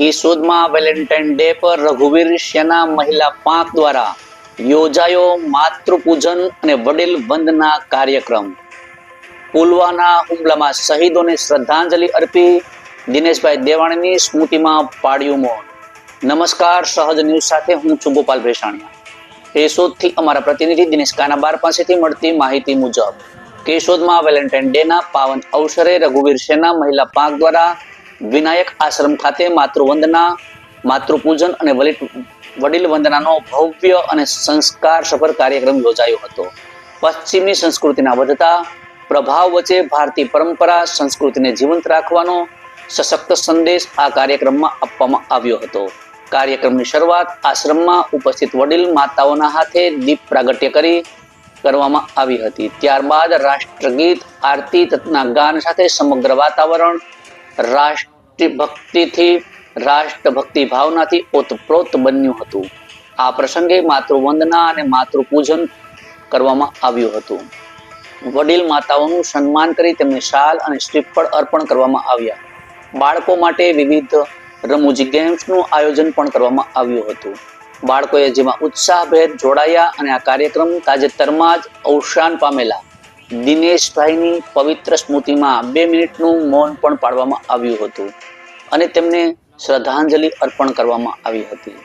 કેશોદમાં Valentine day પર રઘુવીર સેના મહિલા પાંખ દ્વારા યોજાયો માતૃપૂજન અને વડીલ વંદના કાર્યક્રમ. પુલવાના હુમલામાં શહીદોને શ્રદ્ધાંજલિ અર્પી દિનેશભાઈ દેવાણીની સ્મૃતિમાં પાડ્યું મૌન. નમસ્કાર, સહજ ન્યૂઝ સાથે હું છું ગોપાલ ભેસાણીયા. કેશોદથી અમારા પ્રતિનિધિ દિનેશ કાનાબાર પાસેથી મળતી માહિતી મુજબ કેશોદમાં વેલેન્ટાઇન ડેના પાવન અવસરે રઘુવીર સેના મહિલા પાંખ દ્વારા વિનાયક આશ્રમ ખાતે માતૃવંદના, માતૃપૂજન અને વડીલ વંદનાનો ભવ્ય અને સંસ્કાર સફર કાર્યક્રમ યોજાયો હતો. પશ્ચિમી સંસ્કૃતિના વધતા પ્રભાવ વચ્ચે ભારતીય પરંપરા સંસ્કૃતિને જીવંત રાખવાનો સશક્ત સંદેશ આ કાર્યક્રમમાં આપવામાં આવ્યો હતો. કાર્યક્રમની શરૂઆત આશ્રમમાં ઉપસ્થિત વડીલ માતાઓના હાથે દીપ પ્રાગટ્ય કરી કરવામાં આવી હતી. ત્યારબાદ રાષ્ટ્રગીત, આરતી, તથા ગાન સાથે સમગ્ર વાતાવરણ રાષ્ટ્રભક્તિથી, રાષ્ટ્રભક્તિ ભાવનાથી ઓતપ્રોત બન્યું હતું. આ પ્રસંગે માતૃવંદના અને માતૃપૂજન કરવામાં આવ્યું હતું. વડીલ માતાઓનું સન્માન કરી તેમને શાલ અને શ્રીફળ અર્પણ કરવામાં આવ્યા. બાળકો માટે વિવિધ રમૂજી ગેમ્સનું આયોજન પણ કરવામાં આવ્યું હતું. બાળકોએ જેમાં ઉત્સાહભેર જોડાયા અને આ કાર્યક્રમ તાજેતરમાં જ અવસાન પામેલા. દિનેશભાઈની પવિત્ર સ્મૃતિમાં બે મિનિટનું મૌન પણ પાડવામાં આવ્યું હતું અને તેમને શ્રદ્ધાંજલિ અર્પણ કરવામાં આવી હતી.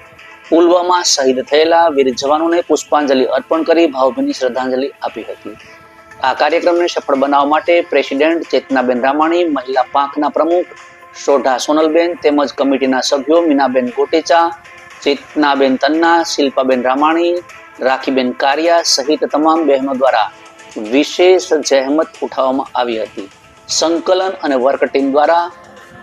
પુલવામા શહીદ થયેલા વીર જવાનોને પુષ્પાંજલિ અર્પણ કરી ભાવભીની શ્રદ્ધાંજલિ આપી હતી. આ કાર્યક્રમને સફળ બનાવવા માટે પ્રેસિડેન્ટ ચેતનાબેન રામાણી, મહિલા પાંખના પ્રમુખ સોઢા સોનલબેન તેમજ કમિટીના સભ્યો મીનાબેન ગોટેચા, ચેતનાબેન તન્ના, શિલ્પાબેન રામાણી, રાખીબેન કારિયા સહિત તમામ બહેનો દ્વારા વિશેષ જહેમત ઉઠાવવામાં આવી હતી. સંકલન અને વર્ક ટીમ દ્વારા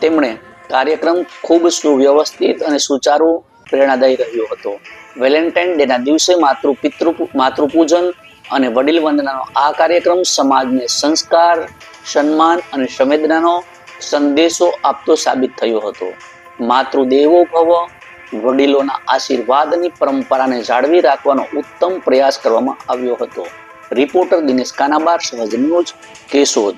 તેમણે કાર્યક્રમ ખૂબ સુવ્યવસ્થિત અને સુચારુ પ્રેરણાદાયી રહ્યો હતો. વેલેન્ટાઇન ડેના દિવસે માતૃ પિતૃ માતૃપૂજન અને વડીલ વંદનાનો આ કાર્યક્રમ સમાજને સંસ્કાર, સન્માન અને સંવેદનાનો સંદેશો આપતો સાબિત થયો હતો. માતૃદેવો ભવ, વડીલોના આશીર્વાદની પરંપરાને જાળવી રાખવાનો ઉત્તમ પ્રયાસ કરવામાં આવ્યો હતો. રિપોર્ટર દિનેશ કાનાબાર સહજ ન્યૂઝ કેશોદ.